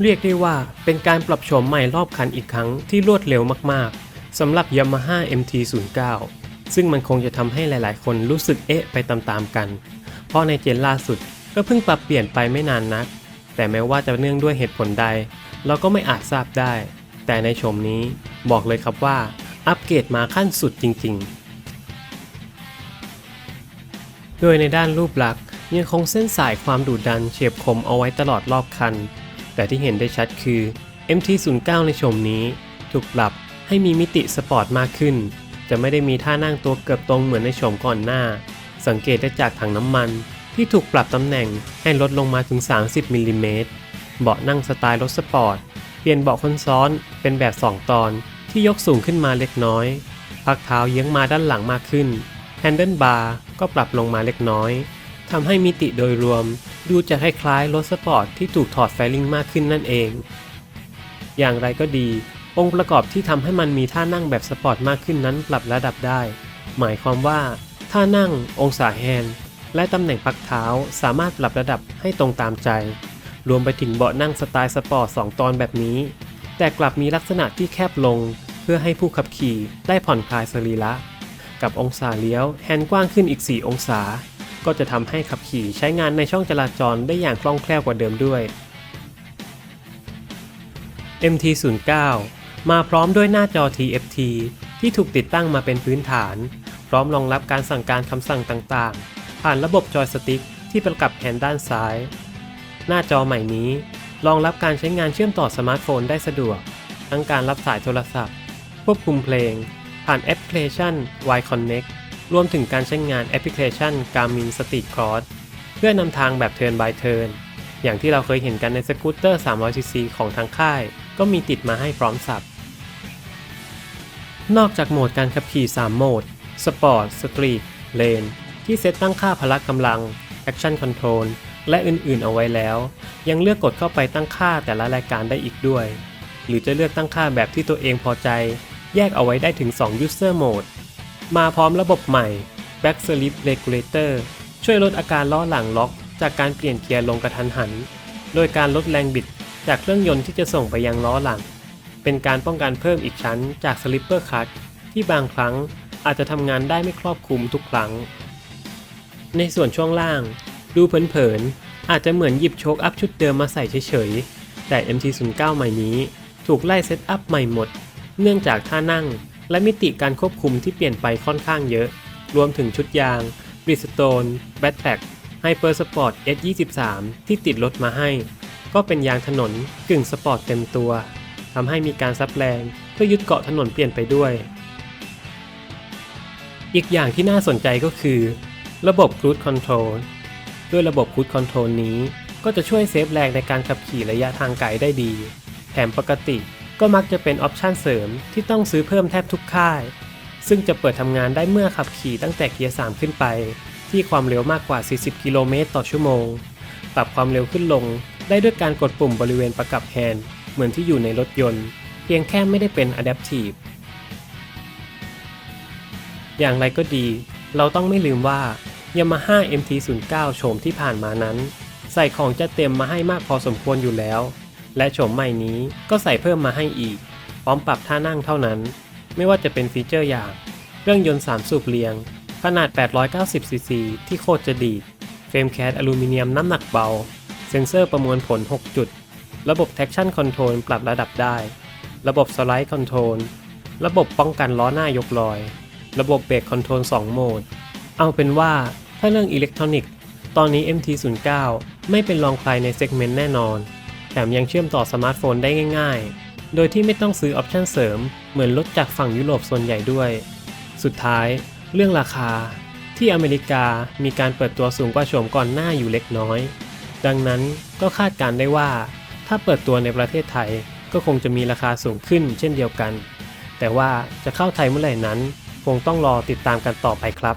เรียกได้ว่าเป็นการปรับโฉมใหม่รอบคันอีกครั้งที่รวดเร็วมากๆสำหรับ Yamaha MT-09 ซึ่งมันคงจะทำให้หลายๆ คนรู้สึกเอ๊ะไปตามๆกัน เพราะในเจนล่าสุดก็เพิ่งปรับเปลี่ยนไปไม่นานนัก แต่แม้ว่าจะเนื่องด้วยเหตุผลใด เราก็ไม่อาจทราบได้ แต่ในชมนี้บอกเลยครับว่า อัปเกรดมาขั้นสุดจริงๆ โดยในด้านรูปลักษณ์ยังคงเส้นสายความดุดันเฉียบคมเอาไว้ตลอดรอบคัน แต่ที่เห็นได้ชัดคือ MT09 ในชมนี้ ถูกปรับให้มีมิติสปอร์ตมากขึ้น จะไม่ได้มีท่านั่งตัวเกือบตรงเหมือนในชมก่อนหน้า สังเกตได้จากถังน้ำมัน ที่ถูกปรับตำแหน่งให้ลดลงมาถึง 30มิลลิเมตรเบาะนั่งสไตล์รถสปอร์ต เปลี่ยนเบาะคนซ้อนเป็นแบบ 2 ตอนที่ยกสูงขึ้นมาเล็กน้อย พักเท้าเยื้องมาด้านหลังมากขึ้นแฮนเดิลบาร์ก็ปรับลงมาเล็กน้อยทำให้มิติโดยรวม ดูจะคล้ายๆรถสปอร์ตที่ถูกถอดไฟลิงมากขึ้นนั่นเอง อย่างไรก็ดี องค์ประกอบที่ทำให้มันมีท่านั่งแบบสปอร์ตมากขึ้นนั้นปรับระดับได้ หมายความว่า ท่านั่ง องศาแฮนด์และตำแหน่งพักเท้าสามารถปรับระดับให้ตรงตามใจ รวมไปถึงเบาะนั่งสไตล์สปอร์ต2ตอนแบบนี้ แต่กลับมีลักษณะที่แคบลง เพื่อให้ผู้ขับขี่ได้ผ่อนคลายสรีระ กับองศาเลี้ยวแฮนด์กว้างขึ้นอีก 4 องศา ก็จะทำให้ขับขี่ใช้งานในช่องจราจรได้อย่างคล่องแคล่วกว่าเดิมด้วย MT09 มาพร้อมด้วยหน้าจอ TFT ที่ถูกติดตั้งมาเป็นพื้นฐาน พร้อมรองรับการสั่งการคำสั่งต่างๆ ผ่านระบบจอยสติ๊กที่ประกับแฮนด์ด้านซ้าย หน้าจอใหม่นี้รองรับการใช้งานเชื่อมต่อสมาร์ทโฟนได้สะดวก ทั้งการรับสายโทรศัพท์ ควบคุมเพลง ผ่านแอปพลิเคชัน Y Connect รวมถึงการใช้งานแอปพลิเคชัน Garmin Street Cross เพื่อนำทางแบบ Turn by Turn อย่างที่เราเคยเห็นกันในสกูตเตอร์ 300cc ของทางค่าย ก็มีติดมาให้พร้อมสับ นอกจากโหมดการขับขี่ 3 โหมด Sport Street Lane ที่เซตตั้งค่าพละกำลัง Action Control และอื่นๆ เอาไว้แล้ว ยังเลือกกดเข้าไปตั้งค่าแต่ละรายการได้อีกด้วย หรือจะเลือกตั้งค่าแบบที่ตัวเองพอใจ แยกเอาไว้ได้ถึง 2 User Mode มาพร้อมระบบใหม่ Back Slip Regulator ช่วยลดอาการล้อหลังล็อก จากการเปลี่ยนเกียร์ลงกระทันหัน โดยการลดแรงบิดจากเครื่องยนต์ที่จะส่งไปยังล้อหลัง เป็นการป้องกันเพิ่มอีกชั้นจาก Slipper Clutch ที่บางครั้งอาจจะทำงานได้ไม่ครอบคลุมทุกครั้ง ในส่วนช่วงล่าง ดูเผินๆ อาจจะเหมือนหยิบโชคอัพชุดเดิมมาใส่เฉยๆ แต่ MT09 ใหม่นี้ถูกไล่เซตอัพใหม่หมด เนื่องจากท่านั่ง และมิติการควบคุมที่เปลี่ยนไปค่อนข้างเยอะ รวมถึงชุดยาง Bridgestone Backpack Hyper Sport S23 ที่ติดรถมาให้ ก็เป็นยางถนนกึ่งสปอร์ตเต็มตัวทำให้มีการซับแรงเพื่อยึดเกาะถนนเปลี่ยนไปด้วย อีกอย่างที่น่าสนใจก็คือ ระบบ Cruise Control ด้วยระบบ Cruise Control นี้ ก็จะช่วยเซฟแรงในการขับขี่ระยะทางไกลได้ดี แถมปกติ ก็มักจะเป็นออปชันเสริมที่ต้องซื้อเพิ่มแทบทุกค่าย ซึ่งจะเปิดทำงานได้เมื่อขับขี่ตั้งแต่เกียร์ 3 ขึ้นไป ที่ความเร็วมากกว่า 40 กิโลเมตรต่อชั่วโมง ปรับความเร็วขึ้นลง ได้ด้วยการกดปุ่มบริเวณประกับแฮนด์เหมือนที่อยู่ในรถยนต์ เพียงแค่ไม่ได้เป็น Adaptive อย่างไรก็ดี เราต้องไม่ลืมว่า Yamaha MT09 โฉมที่ผ่านมานั้น ใส่ของจะเต็มมาให้มากพอสมควรอยู่แล้ว และโฉมใหม่นี้ก็ใส่เพิ่มมาให้อีก พร้อมปรับท่านั่งเท่านั้น ไม่ว่าจะเป็นฟีเจอร์อย่าง เครื่องยนต์ 3 สูบเรียง ขนาด 890cc ที่โคตรจะดีดเฟรมแคสอลูมิเนียมน้ำหนักเบา เซ็นเซอร์ประมวลผล 6 จุด ระบบ traction control ปรับระดับได้ ระบบสไลด์คอนโทรลระบบป้องกันล้อหน้ายกลอย ระบบเบรกคอนโทรล2โหมด เอาเป็นว่าถ้าเรื่องอิเล็กทรอนิกส์ตอนนี้ MT09 ไม่เป็นรองใครในเซกเมนต์แน่นอน แถมยังเชื่อมต่อสมาร์ทโฟนได้ง่าย ๆ โดยที่ไม่ต้องซื้อออปชันเสริม เหมือนรถจากฝั่งยุโรปส่วนใหญ่ด้วย สุดท้าย เรื่องราคา ที่อเมริกามีการเปิดตัวสูงกว่าโฉมก่อนหน้าอยู่เล็กน้อย ดังนั้นก็คาดการได้ว่า ถ้าเปิดตัวในประเทศไทยก็คงจะมีราคาสูงขึ้นเช่นเดียวกัน แต่ว่าจะเข้าไทยเมื่อไหร่นั้น คงต้องรอติดตามกันต่อไปครับ